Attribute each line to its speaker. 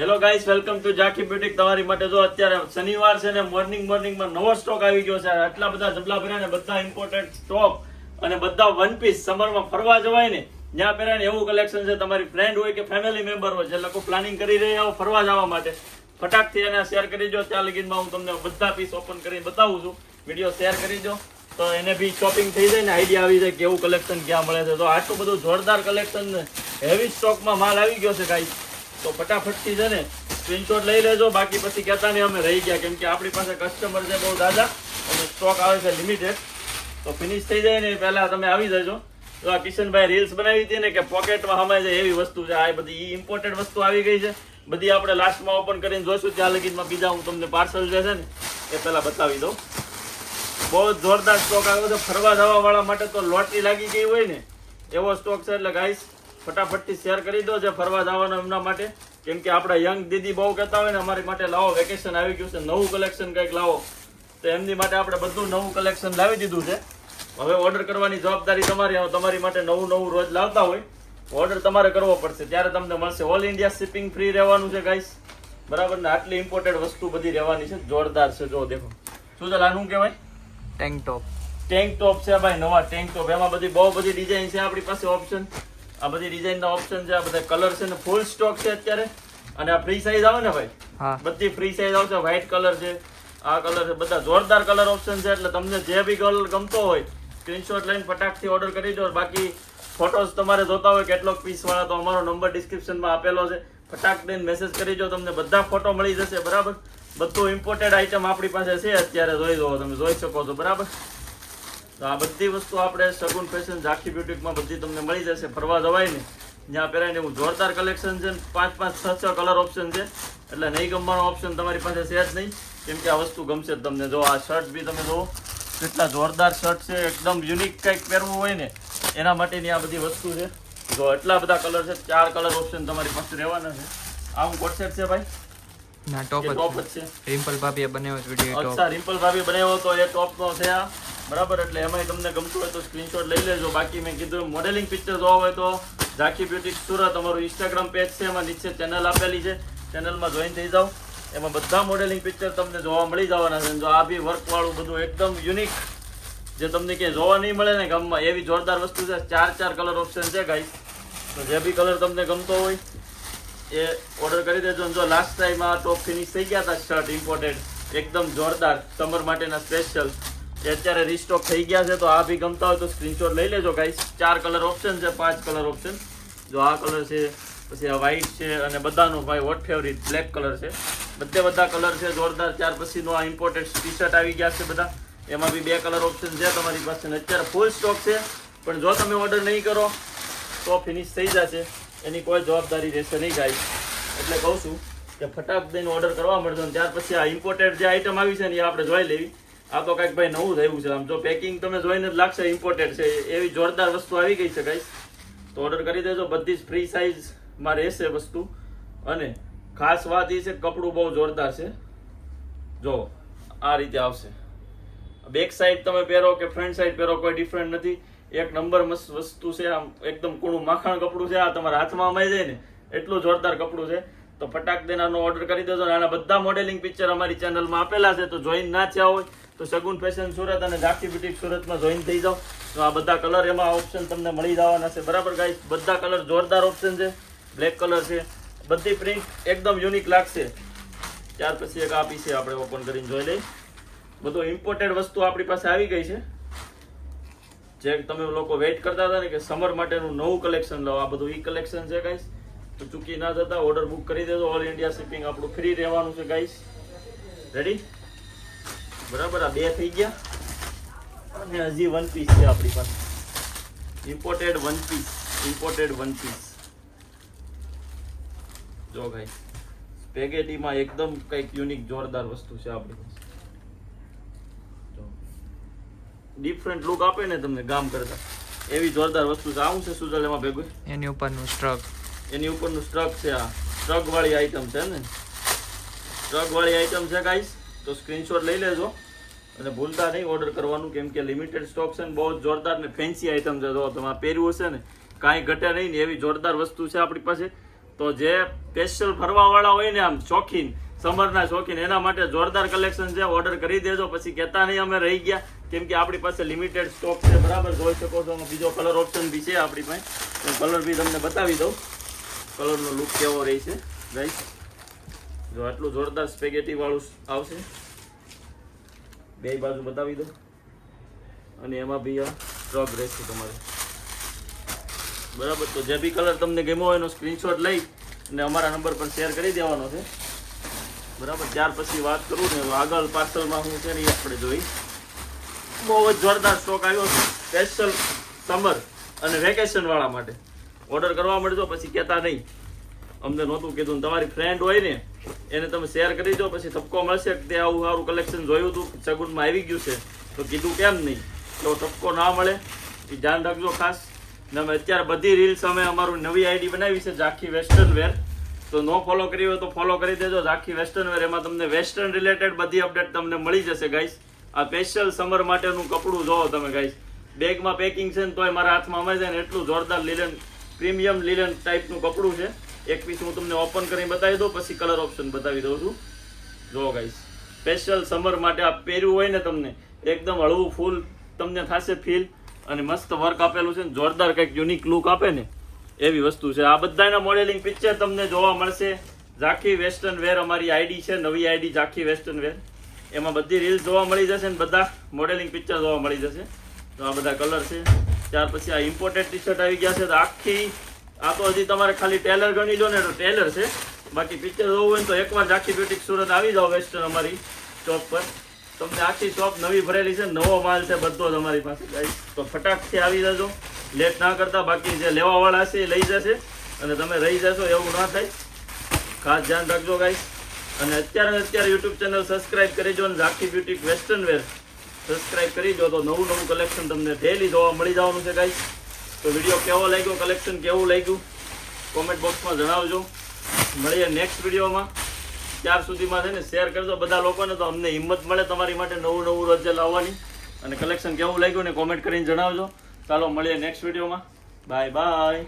Speaker 1: Hello guys welcome to Jaki boutique તમારી માટે જો અત્યારે શનિવાર છે ને મોર્નિંગ મોર્નિંગમાં નવો સ્ટોક આવી ગયો છે. આટલા બધા જબલા ભર્યા ને, બધા ઇમ્પોર્ટન્ટ સ્ટોક અને બધા વન પીસ સમરમાં ફરવા જવાય ને જ્યાં પહેરાય ને એવું કલેક્શન છે, તમારી ફ્રેન્ડ હોય કે ફેમિલી મેમ્બર હોય, જે લોકો પ્લાનિંગ કરી રહ્યા હોય ફરવા જવા માટે. ફટાકથી એને શેર કરી દો. ત્યાં લગીનમાં હું તમને બધા પીસ ઓપન કરીને બતાવું છું. વીડિયો શેર કરી દો. તો એને બી શોપિંગ થઈ જાય ને આઈડિયા આવી જાય કે એવું કલેક્શન ક્યાં મળે છે. તો આટલું બધું જોરદાર કલેક્શન હેવી સ્ટોકમાં માલ આવી ગયો છે ગાઈસ તો ફટાફટથી છે ને સ્ક્રીનશોટ લઈ લેજો. બાકી પછી કહેતા નહીં અમે રહી ગયા, કેમ કે આપણી પાસે કસ્ટમર છે બહુ દાદા. અને સ્ટોક આવે છે લિમિટેડ તો ફિનિશ થઈ જાય ને પહેલાં તમે આવી જજો. તો આ કિશનભાઈ રીલ્સ બનાવી હતી ને કે પોકેટમાં હમાય જાય એવી વસ્તુ છે, આ બધી ઇમ્પોર્ટન્ટ વસ્તુ આવી ગઈ છે. બધી આપણે લાસ્ટમાં ઓપન કરીને જોઈશું. ત્યાં લગીમાં બીજા હું તમને પાર્સલ જે છે ને, એ પહેલાં બતાવી દઉં. બહુ જોરદાર સ્ટોક આવ્યો છે. ફરવા જવા વાળા માટે તો લોટરી લાગી ગઈ હોય ને, એવો સ્ટોક છે. એટલે ગાઈસ ફટાફટથી શેર કરી દો જે ફરવા જવાનો એમના માટે. કેમ કે આપણા યંગ દીદી બહુ કહેતા હોય ને અમારી માટે લાવો વેકેશન આવી ગયું છે નવું કલેક્શન કંઈક લાવો. તો એમની માટે આપણે બધું નવું કલેક્શન લાવી દીધું છે. હવે ઓર્ડર કરવાની જવાબદારી તમારી તમારી માટે નવું નવું રોજ લાવતા હોય. ઓર્ડર તમારે કરવો પડશે ત્યારે તમને મળશે. ઓલ ઇન્ડિયા શિપિંગ ફ્રી રહેવાનું છે ગાઈસ બરાબર ને? આટલી ઇમ્પોર્ટેડ વસ્તુ બધી રહેવાની છે. જોરદાર છે જો દેખો. શું ચાલ આનું કહેવાય?
Speaker 2: ટેન્ક ટોપ
Speaker 1: ટેન્ક ટોપ છે ભાઈ નવા ટેન્ક ટોપ એમાં બધી બહુ બધી ડિઝાઇન છે આપણી પાસે ઓપ્શન આ બધી ડિઝાઇનના ઓપ્શન છે આ બધા કલર છે ને ફૂલ સ્ટોક છે અત્યારે. અને આ ફ્રી સાઈઝ આવે ને ભાઈ? બધી ફ્રી સાઈઝ આવશે વ્હાઇટ કલર છે આ કલર છે બધા જોરદાર કલર ઓપ્શન છે એટલે તમને જે બી કલર ગમતો હોય સ્ક્રીનશોટ લઈને ફટાકથી ઓર્ડર કરી દો. બાકી ફોટોસ તમારે જોતા હોય કેટલોક પીસ વાળા તો અમારો નંબર ડિસ્ક્રિપ્શનમાં આપેલો છે. ફટાક દઈને મેસેજ કરી દો તમને બધા ફોટો મળી જશે બરાબર? બધું ઇમ્પોર્ટેડ આઈટમ આપણી પાસે છે અત્યારે જોઈ દો તમે જોઈ શકો છો બરાબર? તો આ બધી વસ્તુ આપણે સગુન ફેશન ઝાંખી બ્યુટીકમાં બધી તમને મળી જશે ફરવા જવાય ને જ્યાં પહેરાય ને એવું જોરદાર કલેક્શન છે પાંચ પાંચ છ છ કલર ઓપ્શન છે. એટલે નહીં ગમવાનો ઓપ્શન તમારી પાસે છે જ નહીં. કેમ કે આ વસ્તુ ગમશે તમને. જો આ શર્ટ બી તમે જુઓ કેટલા જોરદાર શર્ટ છે. એકદમ યુનિક કંઈક પહેરવું હોય ને એના માટેની આ બધી વસ્તુ છે. જો એટલા બધા કલર છે ચાર કલર ઓપ્શન તમારી પાસે રહેવાના છે. આ હું કોટસેટ છે ભાઈ?
Speaker 2: ના ટોપ જ છે. રિમ્પલ ભાભીએ બનાવ્યો છે વીડિયો ટોપ
Speaker 1: અચ્છા રિમ્પલ ભાભી બનાવ્યો તો એ ટોપનો છે આ. બરાબર? એટલે એમાંય તમને ગમતું હોય તો સ્ક્રીનશોટ લઈ લેજો. બાકી મેં કીધું મોડેલિંગ પિક્ચર જોવા હોય તો ઝાંખી બ્યુટી સુરત, અમારું ઇન્સ્ટાગ્રામ પેજ છે, એમાં નીચે ચેનલ આપેલી છે. ચેનલમાં જોઈન થઈ જાઓ. એમાં બધા મોડેલિંગ પિક્ચર તમને જોવા મળી જવાના છે. જો આ બી વર્કવાળું બધું એકદમ યુનિક જે તમને ક્યાંય જોવા નહીં મળે ને ગામમાં, એવી જોરદાર વસ્તુ છે. ચાર ચાર કલર ઓપ્શન છે ગાઈસ તો જે બી કલર તમને ગમતો હોય, એ ઓર્ડર કરી દેજો. જો લાસ્ટ ટાઈમ આ ટોપ ફિનિશ થઈ ગયા હતા શર્ટ ઇમ્પોર્ટેડ એકદમ જોરદાર સમર માટેના સ્પેશિયલ એ અત્યારે રીસ્ટોક થઈ ગયા છે, તો આ બી ગમતા હોય તો સ્ક્રીનશોટ લઈ લેજો ગાઈસ ચાર કલર ઓપ્શન છે, પાંચ કલર ઓપ્શન જો આ કલર છે, પછી આ વ્હાઈટ છે અને બધાનો ભાઈ વોટ ફેવરિટ બ્લેક કલર છે. બધે બધા કલર છે, જોરદાર. ત્યાર પછીનો આ ઇમ્પોર્ટેડ ટી શર્ટ આવી ગયા છે બધા. એમાં બી બે કલર ઓપ્શન છે, તમારી પાસે. અત્યારે ફૂલ સ્ટોક છે. પણ જો તમે ઓર્ડર નહીં કરો, તો ફિનિશ થઈ જશે. એની કોઈ જવાબદારી રહેશે નહીં ગાઈસ એટલે કહું છું કે ફટાક દઈને ઓર્ડર કરવા મળશે ત્યાર પછી આ ઇમ્પોર્ટેડ જે આઈટમ આવી છે ને એ આપણે જોઈ લેવી. આ તો કંઈક ભાઈ નવું થયું છે. આમ જો પેકિંગ તમે જોઈને જ લાગશે ઇમ્પોર્ટેડ છે. એવી જોરદાર વસ્તુ આવી ગઈ છે ગાઈસ તો ઓર્ડર કરી દેજો. બધી જ ફ્રી સાઇઝમાં રહેશે વસ્તુ. અને ખાસ વાત એ છે, કપડું બહુ જોરદાર છે. જો, આ રીતે આવશે. બેક સાઈડ તમે પહેરો કે ફ્રન્ટ સાઈડ પહેરો, કોઈ ડિફરન્ટ નથી. એક નંબર મસ્ત વસ્તુ છે. આમ એકદમ કૂણું માખણ કપડું છે. આ તમારા હાથમાં અમાઈ જાય ને. એટલું જોરદાર કપડું છે. તો ફટાક દેનારનો ઓર્ડર કરી દેજો. અને આના બધા મોડેલિંગ પિક્ચર અમારી ચેનલમાં આપેલા છે. તો જોઈન ના થયા હોય તો સગુન ફેશન સુરત અને ઝાંખી બ્યુટીક સુરતમાં જોઈન થઈ જાઓ. તો આ બધા કલર એમાં ઓપ્શન તમને મળી જવાના છે. બરાબર ગાઈસ બધા કલર જોરદાર ઓપ્શન છે. બ્લેક કલર છે. બધી પ્રિન્ટ એકદમ યુનિક લાગશે. ત્યાર પછી એક આપી છે આપણે ઓપન કરીને જોઈ લઈ બધું ઇમ્પોર્ટેડ વસ્તુ આપણી પાસે આવી ગઈ છે. જે તમે લોકો વેઇટ કરતા હતા ને કે સમર માટેનું નવું કલેક્શન લો આ બધું ઈ કલેક્શન છે ગાઈસ તો ચૂકી ના જતા ઓર્ડર બુક કરી દેજો. ઓલ ઇન્ડિયા શિપિંગ આપણું ફ્રી રહેવાનું છે ગાઈસ રેડી બરાબર? આ બે થઈ ગયા. અને હજી વન પીસ છે આપણી પાસે. Imported one piece imported one piece જો ભાઈ સ્પેગેટીમાં એકદમ કંઈક યુનિક જોરદાર વસ્તુ છે આપણી પાસે. ડિફરન્ટ લુક આપે ને તમને ગામ કરતા. એવી જોરદાર વસ્તુ છે. આવું છે સુજલ ભેગું?
Speaker 2: એની ઉપરનું સ્ટ્રક
Speaker 1: એની ઉપરનું સ્ટ્રક છે આ. સ્ટ્રક વાળી આઈટમ છે ને? સ્ટ્રક વાળી આઈટમ છે ગાઈસ તો સ્ક્રીનશોટ લઈ લેજો અને ભૂલતા નહીં ઓર્ડર કરવાનું, કેમ કે લિમિટેડ સ્ટોક છે ને, બહુ જોરદાર ને ફેન્સી આઈટમ છે. જો તમે આ પહેર્યું હશે ને, કાંઈ ઘટે નહીં ને એવી જોરદાર વસ્તુ છે આપણી પાસે. તો જે સ્પેશિયલ ફરવાવાળા હોય ને આમ શોખીન સમરના શોખીન, એના માટે જોરદાર કલેક્શન છે. ઓર્ડર કરી દેજો, પછી કહેતા નહીં અમે રહી ગયા. કેમ કે આપણી પાસે લિમિટેડ સ્ટોક છે, બરાબર? જોઈ શકો છો બીજો કલર ઓપ્શન બી છે આપણી પાસે. કલર બી તમને બતાવી દઉં. કલરનો લુક કેવો રહેશે ગાઈસ જો આટલું જોરદાર સ્પેગેટી વાળું આવશે, બે બાજુ બતાવી દો અને એમાં બી આ સ્ટ્રોક રહેશે તમારે. બરાબર, તો જે બી કલર તમને ગમ્યો હોય એનો સ્ક્રીનશોટ લઈ અને અમારા નંબર પર શેર કરી દેવાનો છે. બરાબર, ત્યાર પછી વાત કરું ને આગળ પાર્સલમાં હું છે ને આપણે જોઈ. બહુ જ જોરદાર સ્ટોક આવ્યો છે. સ્પેશિયલ સમર અને વેકેશન વાળા માટે. ઓર્ડર કરવા મળજો, પછી કહેતા નહીં. અમને નહોતું કીધું તમારી ફ્રેન્ડ હોય ને, એને તમે શેર કરી દો, પછી ઠપકો મળશે તે આવું સારું કલેક્શન જોયું હતું સગુનમાં આવી ગયું છે. તો કીધું કેમ નહીં? તો ઠપકો ના મળે. એ ધ્યાન રાખજો ખાસ. ને અમે અત્યારે બધી રીલ્સ અમે અમારું નવી આઈડી બનાવી છે, ઝાંખી વેસ્ટર્ન વેર તો નો ફોલો કરી હોય તો ફોલો કરી દેજો. ઝાંખી વેસ્ટર્ન વેર એમાં તમને વેસ્ટર્ન રિલેટેડ બધી અપડેટ તમને મળી જશે ગાઈસ આ સ્પેશિયલ સમર માટેનું કપડું જોવો તમે ગાઈસ બેગમાં પેકિંગ છે ને તોય મારા હાથમાં અમે છે ને એટલું જોરદાર લીલન પ્રીમિયમ લીલન ટાઈપનું કપડું છે. એક પીસ હું તમને ઓપન કરીને બતાવી દઉં, પછી કલર ઓપ્શન બતાવી દઉં છું. જો ગાઈસ સ્પેશિયલ સમર માટે આ પહેર્યું હોય ને તમને, એકદમ હળવું ફૂલ તમને થશે ફીલ અને મસ્ત વર્ક આપેલું છે ને, જોરદાર કંઈક યુનિક લુક આપે ને, એવી વસ્તુ છે. આ બધાના મોડેલિંગ પિક્ચર તમને જોવા મળશે. ઝાંખી વેસ્ટર્ન વેર અમારી આઈડી છે, નવી આઈડી ઝાંખી વેસ્ટર્ન વેર એમાં બધી રીલ્સ જોવા મળી જશે ને, બધા મોડેલિંગ પિક્ચર જોવા મળી જશે. તો આ બધા કલર છે. ત્યાર પછી આ ઇમ્પોર્ટેડ ટી શર્ટ આવી ગયા છે. તો આખી આ તો હજી તમારે ખાલી ટેલર ગણી લો ને તો ટેલર છે. બાકી પિક્ચર જોવું હોય તો એકવાર ઝાંખી બ્યુટિક સુરત આવી જાઓ વેસ્ટર્ન અમારી શોપ પર. તમને આખી શોપ નવી ભરેલી છે, નવો માલ છે બધો જ અમારી પાસે. ગાઈ તો ફટાકથી આવી જજો. લેટ ના કરતા, બાકી જે લેવાવાળા છે એ લઈ જશે. અને તમે રહી જશો, એવું ના થાય. ખાસ ધ્યાન રાખજો ગાઈસ અને અત્યારે અત્યારે યુટ્યુબ ચેનલ સબસ્ક્રાઇબ કરી દો અને ઝાંખી બ્યુટિક વેસ્ટર્ન વેર સબસ્ક્રાઇબ કરી દો. તો નવું નવું કલેક્શન તમને ડેલી જોવા મળી જવાનું છે ગાઈસ તો વીડિયો કેવો લાગ્યો? કલેક્શન કેવું લાગ્યું? કોમેન્ટ બોક્સમાં જણાવજો. મળીએ નેક્સ્ટ વિડીયોમાં. ત્યાર સુધીમાં છે ને શેર કરજો. બધા લોકોને તો અમને હિંમત મળે તમારી માટે નવું નવું રોજે લાવવાની. અને કલેક્શન કેવું લાગ્યું ને કોમેન્ટ કરીને જણાવજો. ચાલો, મળીએ નેક્સ્ટ વિડીયોમાં. Bye bye